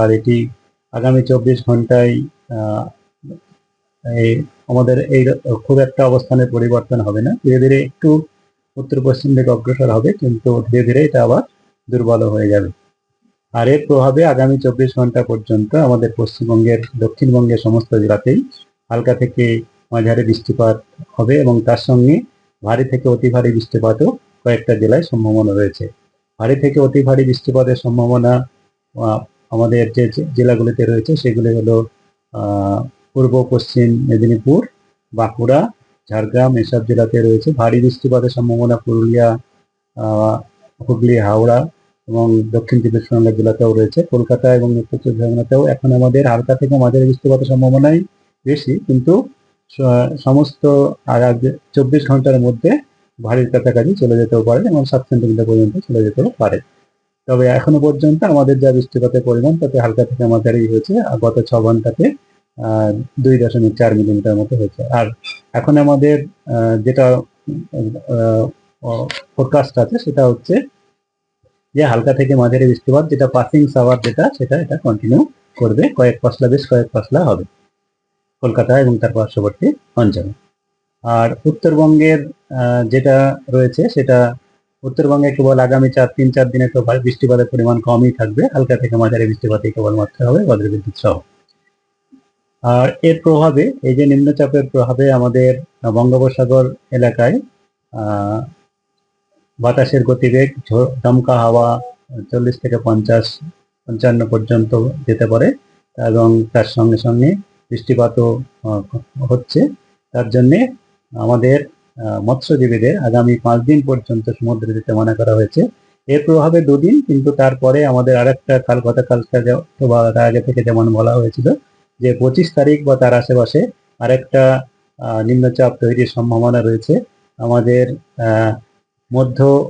আর এটি আগামী চব্বিশ ঘন্টায় আমাদের এই খুব একটা অবস্থানের পরিবর্তন হবে না। ধীরে ধীরে একটু উত্তর পশ্চিম দিকে অগ্রসর হবে, কিন্তু ধীরে ধীরে এটা আবার দুর্বল হয়ে যাবে। আর এর প্রভাবে আগামী চব্বিশ ঘণ্টা পর্যন্ত আমাদের পশ্চিমবঙ্গের, দক্ষিণবঙ্গের সমস্ত জেলাতেই হালকা থেকে মাঝারি বৃষ্টিপাত হবে এবং তার সঙ্গে ভারী থেকে অতি ভারী বৃষ্টিপাতও কয়েকটা জেলায় সম্ভাবনা রয়েছে। ভারী থেকে অতি ভারী বৃষ্টিপাতের সম্ভাবনা আমাদের যে জেলাগুলিতে রয়েছে সেগুলি হলো পূর্ব, পশ্চিম মেদিনীপুর, বাঁকুড়া, ঝাড়গ্রাম এসব জেলাতে রয়েছে। ভারী বৃষ্টিপাতের সম্ভাবনা পুরুলিয়া হুগলি, হাওড়া এবং দক্ষিণ চব্বিশ পরগনা জেলাতেও রয়েছে। কলকাতা এবং উত্তর চব্বিশ পরগনাতেও এখন আমাদের হালকা থেকে মাঝারি বৃষ্টিপাতের সম্ভাবনাই বেশি। কিন্তু সমস্ত চব্বিশ ঘণ্টার মধ্যে ভারীর কাছাকাছি চলে যেতেও পারে এবং সাত সেন্টিমিটার পর্যন্ত চলে যেতেও পারে। তবে এখনও পর্যন্ত আমাদের যা বৃষ্টিপাতের পরিমাণ, তাতে হালকা থেকে মাঝারি হয়েছে, আর গত ছ ঘন্টাতে দুই দশমিক চার মিলিমিটার মতো হয়েছে। আর এখন আমাদের যেটা ফোরকাস্ট আছে, সেটা হচ্ছে যে হালকা থেকে মাঝারি বৃষ্টিপাত, যেটা পাসিং সাওয়ার যেটা, সেটা এটা কন্টিনিউ করবে, কয়েক পশলা বেশ কয়েক পশলা হবে, কলকাতা এবং তার পার্শ্ববর্তী অঞ্চলে। আর উত্তরবঙ্গের যেটা রয়েছে, সেটা উত্তরবঙ্গে কেবল আগামী চার, তিন, চার দিনে তো বৃষ্টিপাতের পরিমাণ কমই থাকবে। হালকা থেকে মাঝারি বৃষ্টিপাতই কেবলমাত্র হবে বজ্রবিদ্যুৎ সহ। আর এর প্রভাবে, এই যে নিম্নচাপের প্রভাবে আমাদের বঙ্গোপসাগর এলাকায় বাতাসের গতিবেগ দমকা হাওয়া চল্লিশ থেকে পঞ্চাশ, পঞ্চান্ন পর্যন্ত যেতে পারে এবং তার সঙ্গে সঙ্গে বৃষ্টিপাতও হচ্ছে। তার জন্যে আমাদের মৎস্যজীবীদের আগামী পাঁচ দিন পর্যন্ত সমুদ্রে যেতে মানা করা হয়েছে। এর প্রভাবে দুদিন কিন্তু তারপরে আমাদের আরেকটা কাল গতকালকে যে- অথবা তার আগে থেকে যেমন বলা হয়েছিল যে পঁচিশ তারিখ বা তার আশেপাশে আরেকটা নিম্নচাপ তৈরির সম্ভাবনা রয়েছে। আমাদের মধ্য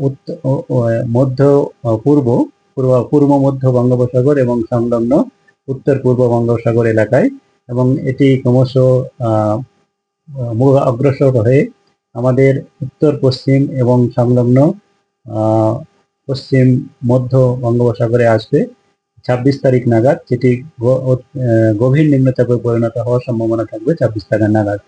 মধ্য পূর্ব পূর্ব পূর্ব, মধ্য বঙ্গোপসাগর এবং সংলগ্ন উত্তর, পূর্ব বঙ্গোপসাগর এলাকায় এবং এটি ক্রমশ অগ্রসর হয়ে আমাদের উত্তর, পশ্চিম এবং সংলগ্ন পশ্চিম, মধ্য বঙ্গোপসাগরে আসবে ছাব্বিশ তারিখ নাগাদ, যেটি গভীর নিম্নচাপে পরিণত হওয়ার সম্ভাবনা থাকবে ছাব্বিশ তারিখ নাগাদ।